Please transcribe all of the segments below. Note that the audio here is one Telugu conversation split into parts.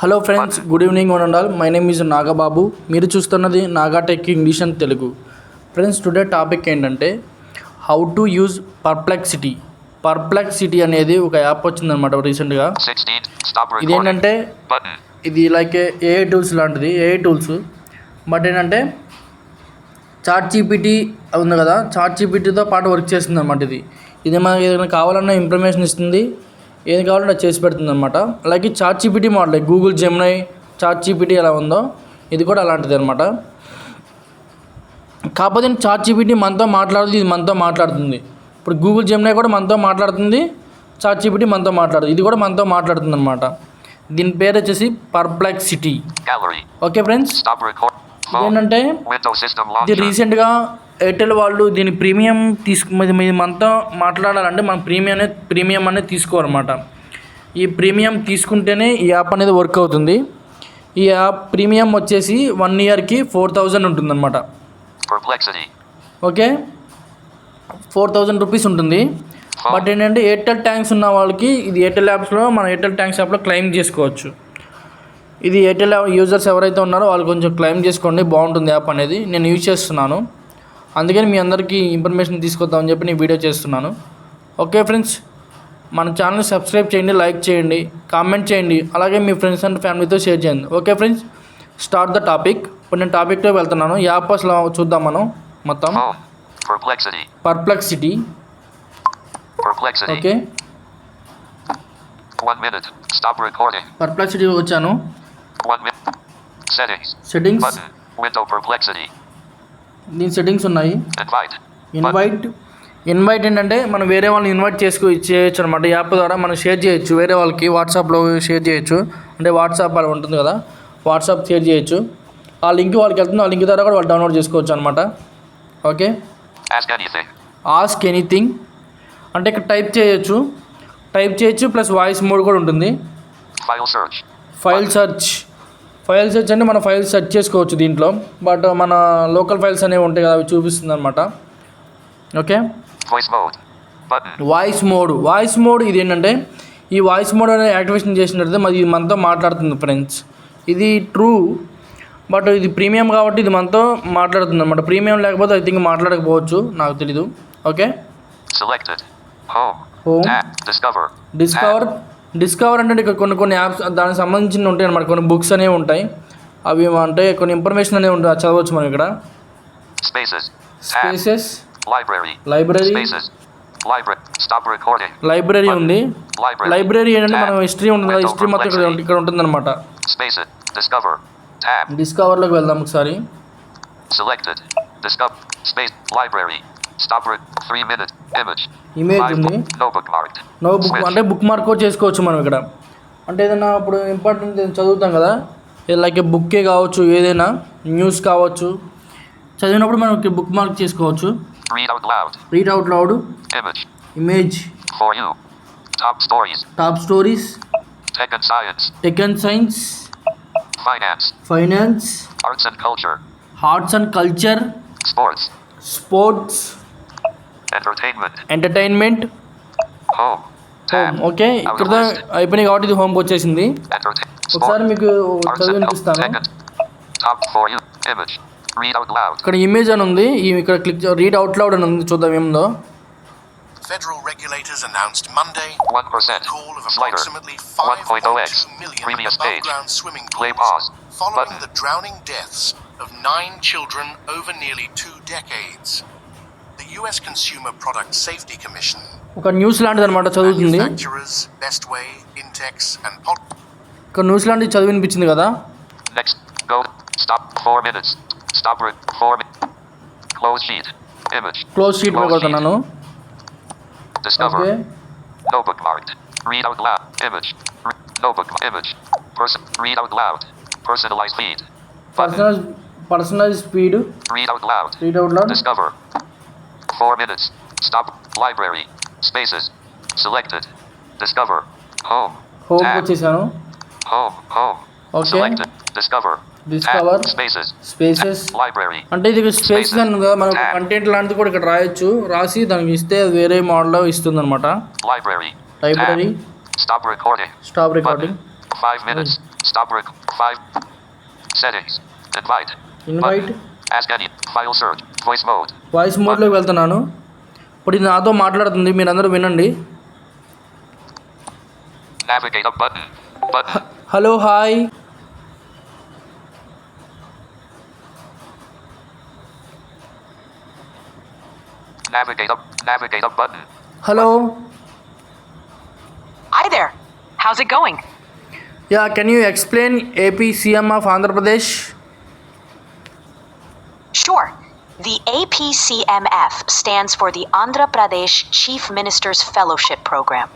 హలో ఫ్రెండ్స్ గుడ్ ఈవినింగ్ ఉండాలి మై నేమ్ ఈజ్ నాగబాబు మీరు చూస్తున్నది Naga tech English and Telugu friends today topic ఏంటంటే how to use Perplexity Perplexity అనేది ఒక యాప్ వచ్చిందనమాట రీసెంట్గా 16. Stop recording. ఇదేంటంటే Button. ఇది లైక్ ఏఐ టూల్స్ లాంటిది ఏఐ టూల్స్ బట్ ఏంటంటే చాట్ జీపీటీ ఉంది కదా చాట్ జీపీటీతో పాటు వర్క్ చేస్తుంది అనమాట ఇది. ఇది మనకి ఏదైనా కావాలన్నా ఇన్ఫర్మేషన్ ఇస్తుంది. ఏది కావాలంటే అది చేసి పెడుతుంది అనమాట అలాగే ChatGPT model Google Gemini ChatGPT ఎలా ఉందో ఇది కూడా అలాంటిది అనమాట కాకపోతే చాట్ జీపీటీ మనతో మాట్లాడుతుంది ఇది మనతో మాట్లాడుతుంది. ఇప్పుడు గూగుల్ జెమ్నై కూడా మనతో మాట్లాడుతుంది చాట్ జీపీటీ మనతో మాట్లాడుతుంది. ఇది కూడా మనతో మాట్లాడుతుంది అనమాట దీని పేరు వచ్చేసి పర్ప్లెక్సిటీ. Okay friends. ఏంటంటే ఇది. రీసెంట్గా ఎయిర్టెల్ వాళ్ళు దీని ప్రీమియం తీసుకు మనతో మాట్లాడాలంటే మనం ప్రీమియం అనేది ప్రీమియం అనేది తీసుకోవాలన్నమాట. ఈ ప్రీమియం తీసుకుంటేనే ఈ యాప్ అనేది వర్క్ అవుతుంది. ఈ యాప్ ప్రీమియం వచ్చేసి వన్ ఇయర్కి ఫోర్ థౌజండ్ ఉంటుందన్నమాట. ఓకే? ఫోర్ థౌజండ్ రూపీస్ ఉంటుంది. బట్ ఏంటంటే ఎయిర్టెల్ ట్యాంక్స్ ఉన్న వాళ్ళకి ఇది ఎయిర్టెల్ యాప్స్లో మనం ఎయిర్టెల్ ట్యాంక్స్ యాప్లో క్లెయిమ్ చేసుకోవచ్చు. ఇది ఎయిర్టెల్ యూజర్స్ ఎవరైతే ఉన్నారో వాళ్ళు కొంచెం క్లెయిమ్ చేసుకోండి బాగుంటుంది యాప్ అనేది. నేను యూజ్ చేస్తున్నాను. అందుకని మీ అందరికీ ఇన్ఫర్మేషన్ తీసుకొద్దామని చెప్పి నేను వీడియో చేస్తున్నాను. ఓకే ఫ్రెండ్స్ మన ఛానల్ సబ్స్క్రైబ్ చేయండి లైక్ చేయండి కామెంట్ చేయండి అలాగే మీ ఫ్రెండ్స్ అండ్ ఫ్యామిలీతో షేర్ చేయండి. Okay friends start the topic. ఇప్పుడు నేను టాపిక్తో వెళ్తున్నాను. యాప్ అసలు చూద్దాం మనం మొత్తం. Perplexity Perplexity. ఓకే. పర్ప్లెక్సిటీ వచ్చాను. సెట్టింగ్స్. దీని సెట్టింగ్స్ ఉన్నాయి. ఇన్వైట్ ఇన్వైట్ ఏంటంటే మనం వేరే వాళ్ళని ఇన్వైట్ చేసుకో చేయొచ్చు అనమాట యాప్ ద్వారా మనం షేర్ చేయొచ్చు. వేరే వాళ్ళకి వాట్సాప్లో షేర్ చేయొచ్చు. అంటే వాట్సాప్ అలా ఉంటుంది కదా. వాట్సాప్ షేర్ చేయొచ్చు. ఆ లింక్ వాళ్ళకి వెళ్తుంది. ఆ లింక్ ద్వారా కూడా వాళ్ళు డౌన్లోడ్ చేసుకోవచ్చు అనమాట ఓకే. ఆస్క్ ఎనీథింగ్ అంటే ఇక్కడ టైప్ చేయొచ్చు. టైప్ చేయొచ్చు ప్లస్ వాయిస్ మోడ్ కూడా ఉంటుంది. ఫైల్ సెర్చ్ ఫైల్ సెర్చ్ అంటే మన ఫైల్స్ సెర్చ్ చేసుకోవచ్చు దీంట్లో. బట్ మన లోకల్ ఫైల్స్ అనేవి ఉంటాయి కదా అవి చూపిస్తుంది అనమాట okay. Voice mode. Voice mode ఇది ఏంటంటే ఈ వాయిస్ మోడ్ అనేది యాక్టివేషన్ చేసినట్టు మరి ఇది మనతో మాట్లాడుతుంది ఫ్రెండ్స్. ఇది ట్రూ బట్ ఇది ప్రీమియం కాబట్టి ఇది మనతో మాట్లాడుతుంది అనమాట ప్రీమియం లేకపోతే ఐ థింక్ మాట్లాడకపోవచ్చు నాకు తెలీదు. ఓకే. డిస్కవర్ డిస్కవర్ అంటే ఇక్కడ కొన్ని కొన్ని యాప్స్ దానికి సంబంధించిన ఉంటాయి అనమాట కొన్ని బుక్స్ అనేవి ఉంటాయి అవి అంటే కొన్ని ఇన్ఫర్మేషన్ అనేవి ఉంటాయి చదవచ్చు మనం ఇక్కడ. స్పేసెస్. లైబ్రరీ. లైబ్రరీ ఉంది. లైబ్రరీ ఏంటంటే. మనం హిస్టరీ ఉంటుంది కదా హిస్టరీ మొత్తం ఇక్కడ. ఇక్కడ. Discover. Tab. డిస్కవర్లోకి వెళ్దాం ఒకసారి Selected. Discover. Space. Library. Stop. Re- three Five ఉంది. No book. అంటే బుక్ మార్క్ కూడా చేసుకోవచ్చు మనం ఇక్కడ అంటే ఏదైనా ఇప్పుడు ఇంపార్టెంట్ చదువుతాం కదా లైక్ బుక్కే కావచ్చు ఏదైనా న్యూస్ కావచ్చు చదివినప్పుడు మనం బుక్ మార్క్ చేసుకోవచ్చు. Read out loud. Image. Top stories and science. Tech and science. Finance Arts and culture. Arts and culture Sports. Sports Entertainment. Entertainment Home. Tab. Okay ఇక్కడ అయిపోయినాయి కాబట్టి ఇది హోమ్కి వచ్చేసింది Entertain. ఒకసారి Sport. మీకు Arts చదివి and వినిపిస్తాను Tech and Top for you. Image. Read out loud. ఇక్కడ ఇమేజ్ అని ఉంది ఈ ఇక్కడ క్లిక్ రీడ్ అవుట్ లౌడ్ అని ఉంది చూద్దాం ఏముందో Federal regulators announced Monday 1%. call of Slider. approximately 1.0x. 5.2 million Previous page. above-ground swimming Play pools pause. following Button. the drowning deaths of nine children over nearly two decades. The U.S. Consumer Product Safety Commission, ఒక న్యూస్ లాంటిది అనమాట చదువుతుంది manufacturers Bestway, Intex, and Pol- ఇక్కడ న్యూస్ లాంటిది చదివి వినిపించింది కదా Next. Go. Stop. Four minutes. Stop. Re- four. Mi- Close sheet. Image. Close sheet మీద కొడుతున్నాను Discover. Okay No bookmarked. Read out loud. Image. Re- no book. Image. Person. Read out loud. Personalized feed. Button. Personal personal speed Read out loud. Read out loud Discover. Four minutes. Stop. Library. Spaces. Selected. Discover. Home. Tab. వచ్చేసాను Home. Home. Okay Selected. Discover. Discover. Spaces. Spaces Library. అంటే ఇది స్పేస్ అని కదా మనం Tab. కంటెంట్ లాంటిది కూడా ఇక్కడ రాయొచ్చు రాసి దానికి ఇస్తే వేరే మోడల్లో ఇస్తుంది అనమాట Library. Library Tab. Stop recording. Stop recording Button. Five minutes. Stop rec. Five. Settings. Invite. Invite Ask any. File search. Voice mode. Voice మోడ్లోకి వెళ్తున్నాను ఇప్పుడు ఇది నాతో మాట్లాడుతుంది మీరందరూ వినండి Navigate up button. Button. Hello hi Navigate up. Navigate up button. Hello Hi there. How's it going? Yeah can you explain A P C M of Andhra Pradesh Sure. The APCMF stands for the Andhra Pradesh Chief Minister's Fellowship Program.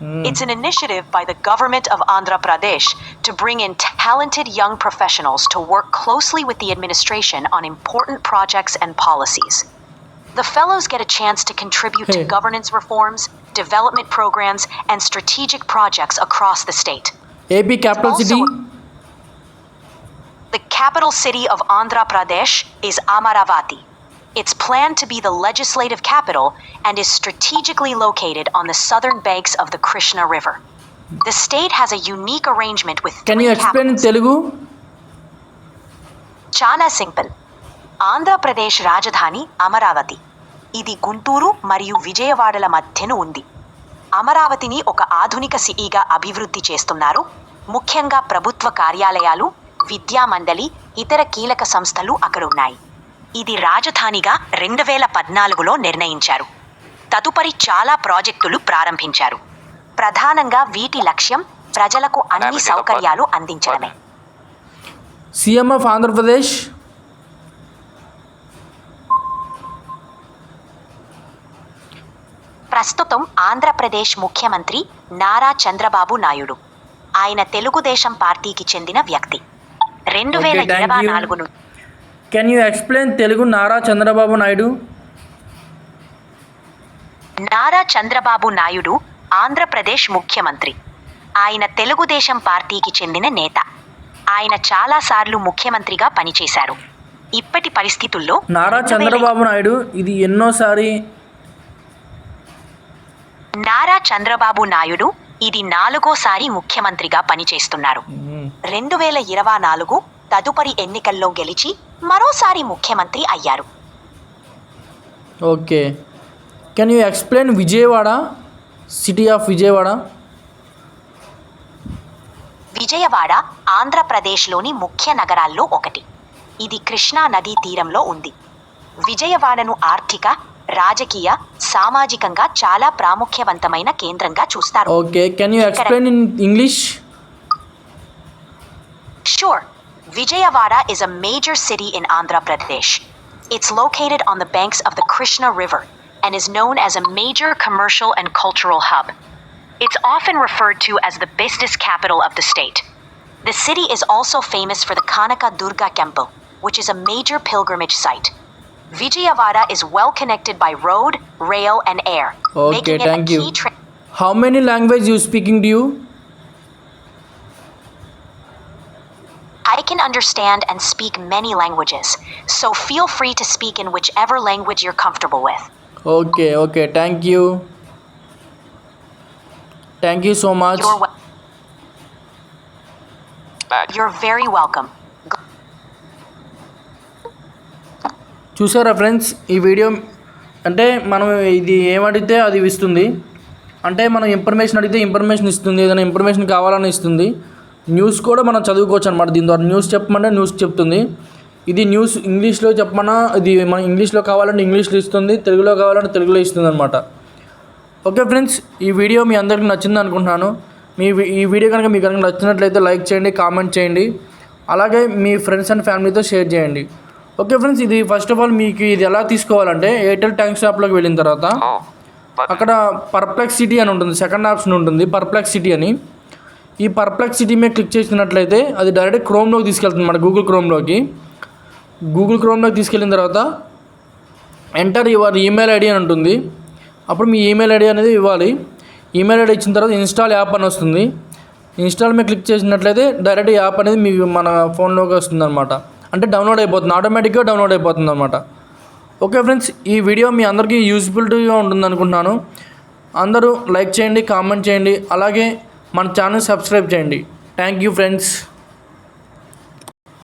Hmm. It's an initiative by the government of Andhra Pradesh to bring in talented young professionals to work closely with the administration on important projects and policies. The fellows get a chance to contribute hey. to hmm. governance reforms, development programs, and strategic projects across the state. AP capital city? The capital city of Andhra Pradesh is Amaravati. It's planned to be the legislative capital and is strategically located on the southern banks of the Krishna River. The state has a unique arrangement with. Can you explain in Telugu? చాలా సింపుల్ ఆంధ్రప్రదేశ్ రాజధాని అమరావతి ఇది గుంటూరు మరియు విజయవాడల మధ్యను ఉంది అమరావతిని ఒక ఆధునిక సిటీగా అభివృద్ధి చేస్తున్నారు ముఖ్యంగా ప్రభుత్వ కార్యాలయాలు విద్యామండలి ఇతర కీలక సంస్థలు అక్కడున్నాయి ఇది రాజధానిగా రెండు వేల పద్నాలుగులో నిర్ణయించారు తదుపరి చాలా ప్రాజెక్టులు ప్రారంభించారు ప్రధానంగా వీటి లక్ష్యం ప్రజలకు అన్ని సౌకర్యాలు. అందించడమే. సీఎం ఆఫ్ ఆంధ్రప్రదేశ్ ప్రస్తుతం ఆంధ్రప్రదేశ్ ముఖ్యమంత్రి నారా చంద్రబాబు నాయుడు ఆయన తెలుగుదేశం పార్టీకి చెందిన వ్యక్తి రెండు వేల ఇరవై. నాలుగు can you explain Telugu Nara Chandrababu Naidu Nara Chandrababu Naidu Andhra Pradesh ముఖ్యమంత్రి ఆయన తెలుగుదేశం పార్టీకి చెందిన నేత ఆయన చాలాసార్లు ముఖ్యమంత్రిగా పనిచేశారు ఇప్పటి పరిస్థితుల్లో నారా చంద్రబాబు నాయుడు ఇది ఎన్నోసారి నారా చంద్రబాబు నాయుడు ఇది నాలుగోసారి ముఖ్యమంత్రిగా పనిచేస్తున్నారు రెండు వేల ఇరవై నాలుగు తదుపరి ఎన్నికల్లో గెలిచి మరోసారి ముఖ్యమంత్రి అయ్యారు. Okay. Can you explain Vijayawada? City of Vijayawada? Vijayawada ఆంధ్రప్రదేశ్లోని ముఖ్య నగరాల్లో ఒకటి. ఇది కృష్ణా నదీ తీరంలో ఉంది. విజయవాడను ఆర్థిక రాజకీయ సామాజికంగా చాలా ప్రాముఖ్యవంతమైన కేంద్రంగా చూస్తారు. Okay. Can you explain in English Sure. Vijayawada is a major city in Andhra Pradesh. It's located on the banks of the Krishna River and is known as a major commercial and cultural hub. It's often referred to as the business capital of the state. The city is also famous for the Kanaka Durga Temple, which is a major pilgrimage site. Vijayawada is well connected by road, rail, and air. Okay, thank key Tra- How many languages you speaking? Do you? I can understand and speak many languages, so feel free to speak in whichever language you're comfortable with. Okay okay thank you thank you so much You're, wel- Back. you're very welcome. చూసారా ఫ్రెండ్స్ ఈ వీడియో అంటే మనం ఇది ఏమడిగితే అది ఇస్తుంది అంటే మనం ఇన్ఫర్మేషన్ అడిగితే ఇన్ఫర్మేషన్ ఇస్తుంది ఏదైనా ఇన్ఫర్మేషన్ కావాలని ఇస్తుంది న్యూస్ కూడా మనం చదువుకోవచ్చు అనమాట దీని ద్వారా న్యూస్ చెప్పమంటే న్యూస్ చెప్తుంది. ఇది న్యూస్ ఇంగ్లీష్లో చెప్పమన్నా ఇది మనం ఇంగ్లీష్లో కావాలంటే ఇంగ్లీష్లో ఇస్తుంది తెలుగులో కావాలంటే తెలుగులో ఇస్తుంది అనమాట ఓకే ఫ్రెండ్స్ ఈ వీడియో మీ అందరికి నచ్చింది అనుకుంటున్నాను. మీ ఈ వీడియో కనుక మీకు కనుక నచ్చినట్లయితే లైక్ చేయండి కామెంట్ చేయండి. అలాగే మీ ఫ్రెండ్స్ అండ్ ఫ్యామిలీతో షేర్ చేయండి. ఓకే ఫ్రెండ్స్ ఇది ఫస్ట్ ఆఫ్ ఆల్ మీకు ఇది ఎలా తీసుకోవాలంటే ఎయిర్టెల్ ట్యాంక్ షాప్లోకి వెళ్ళిన తర్వాత. అక్కడ పర్ప్లెక్స్ సిటీ అని ఉంటుంది సెకండ్ ఆప్షన్ ఉంటుంది పర్ప్లెక్స్ సిటీ అని. ఈ పర్ప్లెక్సిటీ మీద క్లిక్ చేసినట్లయితే అది డైరెక్ట్ క్రోమ్లోకి తీసుకెళ్తుంది మన గూగుల్ క్రోమ్లోకి గూగుల్ క్రోమ్లోకి తీసుకెళ్ళిన తర్వాత ఎంటర్ యువర్ ఈమెయిల్ ఐడి అని ఉంటుంది. అప్పుడు మీ ఈమెయిల్ ఐడి అనేది ఇవ్వాలి. ఈమెయిల్ ఐడి ఇచ్చిన తర్వాత ఇన్స్టాల్ యాప్ అని వస్తుంది. ఇన్స్టాల్ మీద క్లిక్ చేసినట్లయితే డైరెక్ట్ యాప్ అనేది మీ మన ఫోన్లోకి వస్తుంది అనమాట అంటే డౌన్లోడ్ అయిపోతుంది. ఆటోమేటిక్గా డౌన్లోడ్ అయిపోతుంది అనమాట ఓకే ఫ్రెండ్స్ ఈ వీడియో మీ అందరికీ యూజ్ఫుల్గా ఉంటుంది అనుకుంటున్నాను అందరూ లైక్ చేయండి కామెంట్ చేయండి. అలాగే మన ఛానల్ సబ్స్క్రైబ్ చేయండి. Thank you friends